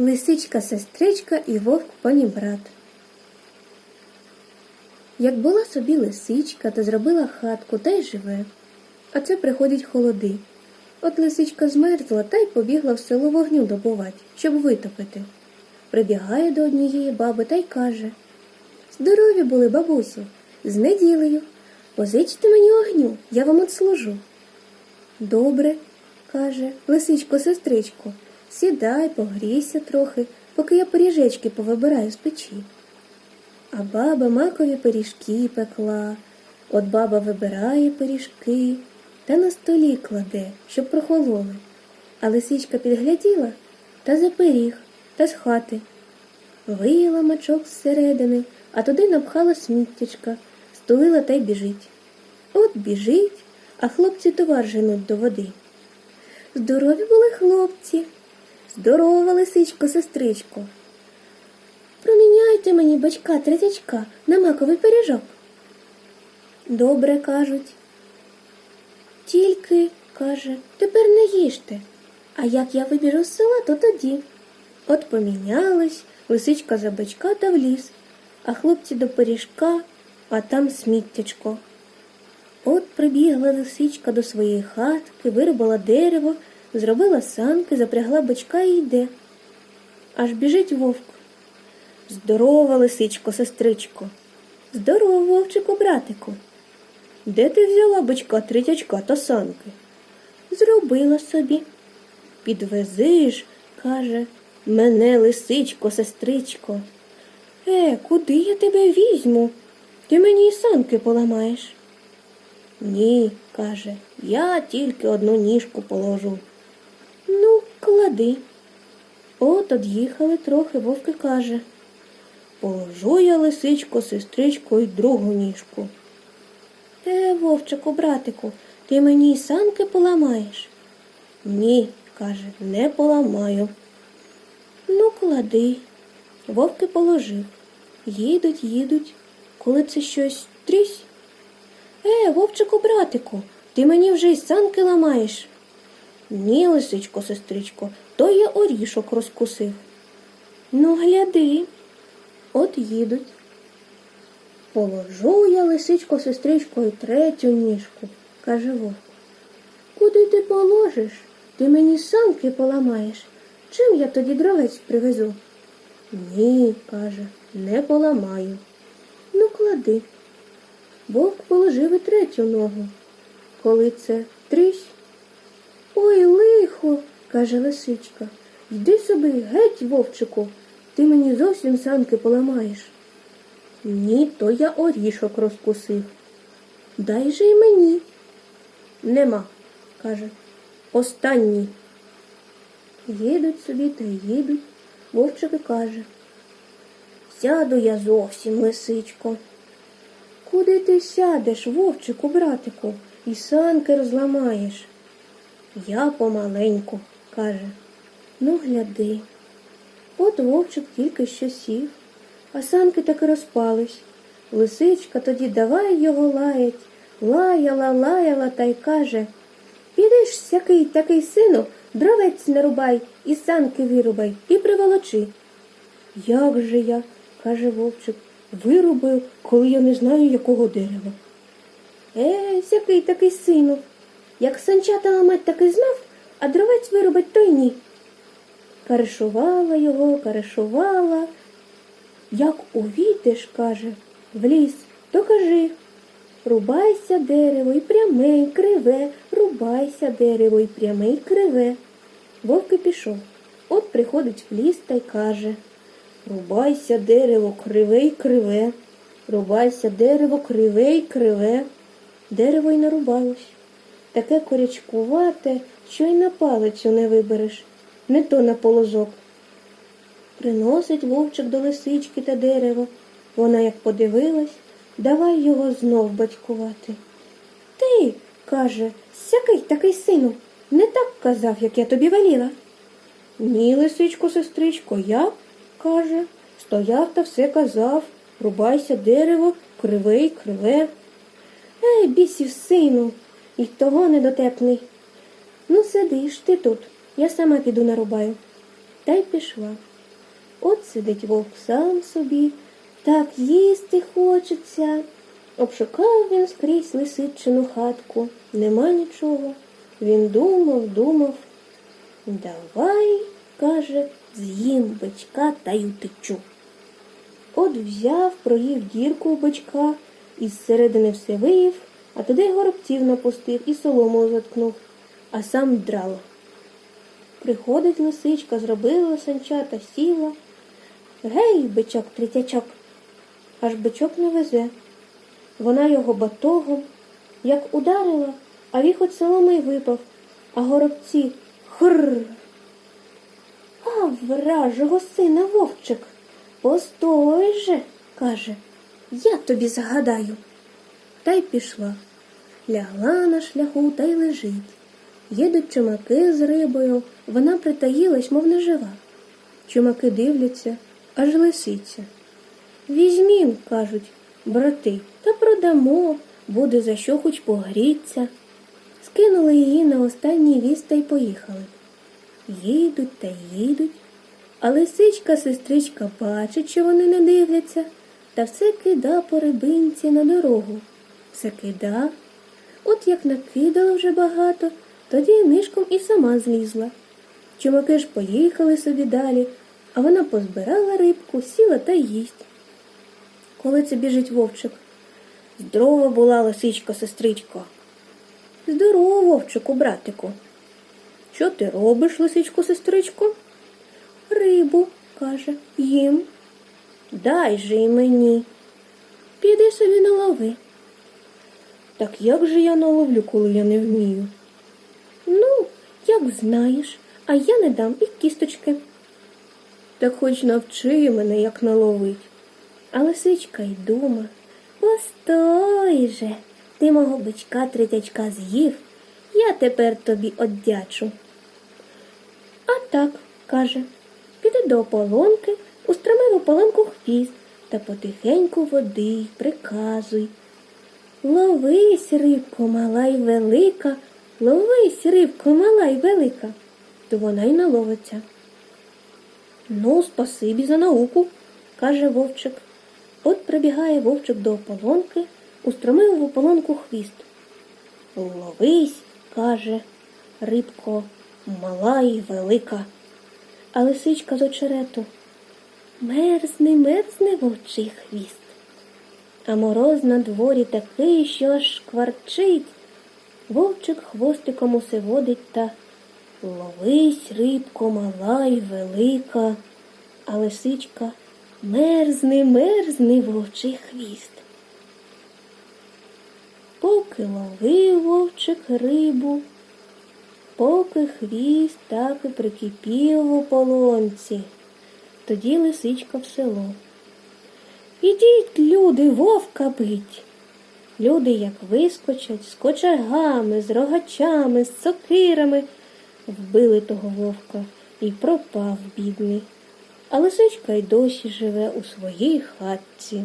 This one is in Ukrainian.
Лисичка сестричка і вовк панібрат. Як була собі лисичка, то зробила хатку та й живе. А це приходять холоди. От лисичка змерзла та й побігла в село вогню добувати, щоб витопити. Прибігає до однієї баби та й каже Здорові були, бабусю, з неділею. Позичте мені огню, я вам отслужу. Добре, каже лисичко сестричко, сідай, погрійся трохи, поки я пиріжечки повибираю з печі. А баба макові пиріжки пекла. От баба вибирає пиріжки та на столі кладе, щоб прохололи. А лисичка підгляділа та за пиріг та з хати. Вияла мачок зсередини, а туди напхала сміттячка, стулила та й біжить. От біжить, а хлопці товар женуть до води. Здорові були хлопці. Здорова, лисичко, сестричко. Проміняйте мені бачка третячка на маковий пиріжок. Добре кажуть. Тільки, каже, тепер не їжте. А як я вибіжу з села, то тоді. От помінялись, лисичка за бачка та в ліс, а хлопці до пиріжка, а там сміттячко. От прибігла лисичка до своєї хатки, вирубала дерево, зробила санки, запрягла бачка і йде. Аж біжить вовк. Здорова, лисичко, сестричко. Здорово, вовчику, братику. Де ти взяла бичка, третячка та санки? Зробила собі. Підвези ж, каже, мене, лисичко, сестричко. Е, куди я тебе візьму? Ти мені й санки поламаєш. Ні, каже, я тільки одну ніжку положу. Ну, клади. От од'їхали трохи, вовки каже. Положу я лисичко, сестричко й другу ніжку. Е, вовчику, братику, ти мені й санки поламаєш? Ні, каже, не поламаю. Ну, клади. Вовки положив. Їдуть, їдуть, коли це щось трісь. Е, вовчику, братику, ти мені вже й санки ламаєш. Ні, лисичко, сестричко, то я орішок розкусив. Ну, гляди. От їдуть. Положу я лисичко, сестричко, і третю ніжку, каже вовк. Куди ти положиш? Ти мені санки поламаєш. Чим я тоді дровець привезу? Ні, каже, не поламаю. Ну, клади. Вовк положив і третю ногу. Коли це трісь. Ой, лихо, каже лисичка. Йди собі геть, вовчику, ти мені зовсім санки поламаєш. Ні, то я орішок розкусив. Дай же й мені. Нема, каже. Останній. Їдуть собі та їдуть, вовчик і каже. Сяду я зовсім, лисичко. Куди ти сядеш, вовчику, братику, і санки розламаєш? Я помаленьку, каже. Ну, гляди. От вовчик тільки що сів, а санки таки розпались. Лисичка тоді давай його лаять, лаяла, лаяла та й каже Підеш сякий такий сину, дровець нарубай і санки вирубай і приволочи. Як же я, каже вовчик, вирубив, коли я не знаю, якого дерева. Е, сякий такий сину. Як санчата ламать таки знав, а дровець вирубать, то й ні. Каришувала його, каришувала. Як увійдеш, каже, в ліс, то кажи. Рубайся дерево і пряме, і криве, рубайся дерево і пряме, і криве. Вовк і пішов. От приходить в ліс та й каже Рубайся дерево криве й криве, рубайся дерево криве й криве. Дерево й нарубалось. Таке корячкувате, що й на палицю не вибереш, не то на полозок. Приносить вовчик до лисички та дерево. Вона як подивилась, давай його знов батькувати. Ти, каже, сякий такий сину, не так казав, як я тобі веліла. Ні, лисичко, сестричко, я, каже, стояв та все казав, рубайся дерево, криве й криве. Ей, бісів сину, і того недотепний. Ну, сидиш ти тут, я сама піду нарубаю. та й пішла. От сидить вовк сам собі, так їсти хочеться. Обшукав він скрізь лисичину хатку, нема нічого. Він думав, думав. Давай, каже, з'їм бичка та й утечу. От взяв, проїв дірку у бичка, із середини все виїв, а туди горобців напустив і солому заткнув, а сам драла. Приходить лисичка, зробила санчата, сіла. Гей, бичок, третячок. Аж бичок не везе. Вона його батогом, як ударила, а віхоть соломи й випав, а горобці хр. А вражого сина вовчик, постой же, каже, я тобі загадаю. Та й пішла. Лягла на шляху та й лежить. Їдуть чумаки з рибою, вона притаїлась, мов не жива. Чумаки дивляться, аж лисиця. Візьмім, кажуть, брати, та продамо, буде за що хоч погріться. Скинули її на останній віз та й поїхали. Їдуть та їдуть, а лисичка сестричка бачить, що вони не дивляться, та все кида по рибинці на дорогу. Все кида. От як накидала вже багато, тоді нишком і сама злізла. Чумаки ж поїхали собі далі, а вона позбирала рибку, сіла та їсть. Коли це біжить вовчик? Здорова була лисичка, сестричко. Здорово, вовчику, братику. Що ти робиш, лисичко, сестричко? Рибу, каже, їм. Дай же й мені. Піди собі налови. Так як же я наловлю, коли я не вмію? Ну, як знаєш, а я не дам і кісточки. Так хоч навчи мене, як наловить. А лисичка й дума. Постой же, ти мого бичка третячка з'їв, я тепер тобі оддячу. А так, каже, піди до ополонки, устроми в ополонку хвіст та потихеньку води приказуй. Ловись, рибко мала й велика, ловись, рибко мала й велика, то вона й наловиться. Ну, спасибі за науку, каже вовчик. От прибігає вовчик до ополонки, устромив в ополонку хвіст. Ловись, каже, рибко, мала й велика. А лисичка з очерету. Мерзне, мерзне вовчий хвіст. А мороз на дворі такий, що аж шкварчить. Вовчик хвостиком усе водить та ловись, рибко, мала й велика, а лисичка мерзне, мерзне вовчий хвіст. Поки ловив вовчик рибу, поки хвіст так і прикипів в ополонці, тоді лисичка в село. Ідіть, люди, вовка бить. Люди, як вискочать, з кочергами, з рогачами, з сокирами, вбили того вовка і пропав бідний. А лисичка й досі живе у своїй хатці.